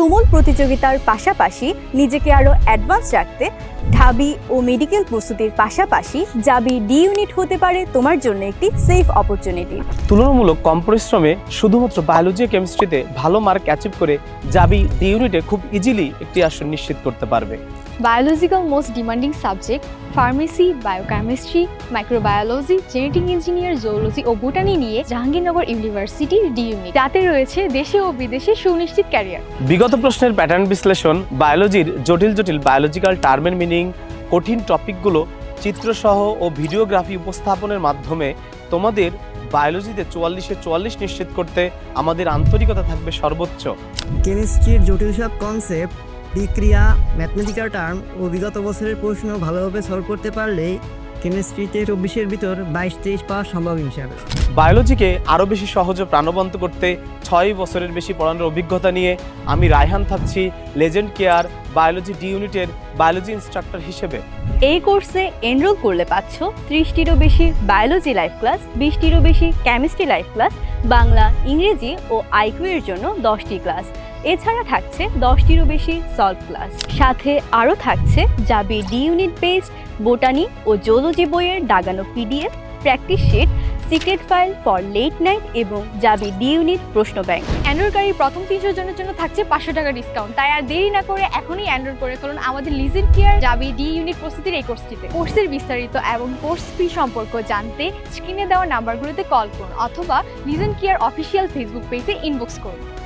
তুমুল প্রতিযোগিতার পাশাপাশি নিজেকে আরও অ্যাডভান্স রাখতে ঢাবি ও মেডিকেল প্রস্তুতির পাশাপাশি জাবি ডি ইউনিট হতে পারে তোমার জন্য একটি সেফ অপরচুনিটি। তুলনামূলক কম পরিশ্রমে শুধুমাত্র বায়োলজি কেমিস্ট্রিতে ভালো মার্ক অ্যাচিভ করে যাবি ডি ইউনিটে খুব ইজিলি একটি আসন নিশ্চিত করতে পারবে। Biological most demanding subject pharmacy biochemistry microbiology genetic engineer zoology ও বোটানি নিয়ে জাহাঙ্গীরনগর ইউনিভার্সিটির ডি ইউনিট। তাতে রয়েছে দেশে ও বিদেশে সুনিশ্চিত ক্যারিয়ার বিগত প্রশ্নের প্যাটার্ন বিশ্লেষণ বায়োলজির জটিল জটিল বায়োলজিক্যাল টার্মের মিনিং কঠিন টপিকগুলো চিত্রসহ ও ভিডিওগ্রাফি উপস্থাপনের মাধ্যমে তোমাদের বায়োলজিতে চুয়াল্লিশে চুয়াল্লিশ নিশ্চিত করতে আমাদের আন্তরিকতা থাকবে সর্বোচ্চ। কেমিস্ট্রির জটিল সব কনসেপ্ট বিক্রিয়া ম্যাথমেটিক্যাল টার্ম ও বিগত বছরের প্রশ্ন ভালোভাবে সলভ করতে পারলেই কেমিস্ট্রিতে চব্বিশের ভিতর বাইশ তেইশ পাওয়া সম্ভব হিসাবে বায়োলজিকে আরও বেশি সহজে প্রাণবন্ত করতে ছয় বছরের বেশি পড়ানোর অভিজ্ঞতা নিয়ে আমি রায়হান থাকছি লেজেন্ড কেয়ার বায়োলজি ডি ইউনিটের বায়োলজি ইনস্ট্রাক্টর হিসেবে। এই কোর্সে এনরোল করলে পাচ্ছ ত্রিশটিরও বেশি বায়োলজি লাইফ ক্লাস, বিশটিরও বেশি কেমিস্ট্রি লাইফ ক্লাস, বাংলা, ইংরেজি ও আইকিউ এর জন্য দশটি ক্লাস। এছাড়া থাকছে দশটিরও বেশি সলভ ক্লাস। সাথে আরও থাকছে যাবে ডি ইউনিট বেসড বোটানি ও জুলজি বইয়ের দাগানো PDF, practice sheet secret file for late night এবং যাবে ডি ইউনিট প্রশ্ন ব্যাংক গাড়ির প্রথম তিনশো জনের জন্য থাকছে পাঁচশো টাকা ডিসকাউন্ট তাই আর দেরি না করে এখনই অ্যান্ড্রয়েড করে ফেলুন আমাদের লিজিন কেয়ার যাবি ডি ইউনিট প্রস্তুতির এই কোর্সটিতে কোর্সের বিস্তারিত এবং কোর্স ফি সম্পর্ক জানতে স্ক্রিনে দেওয়া নাম্বারগুলোতে কল করুন অথবা লিজেন কেয়ার অফিসিয়াল ফেসবুক পেজে ইনবক্স করুন।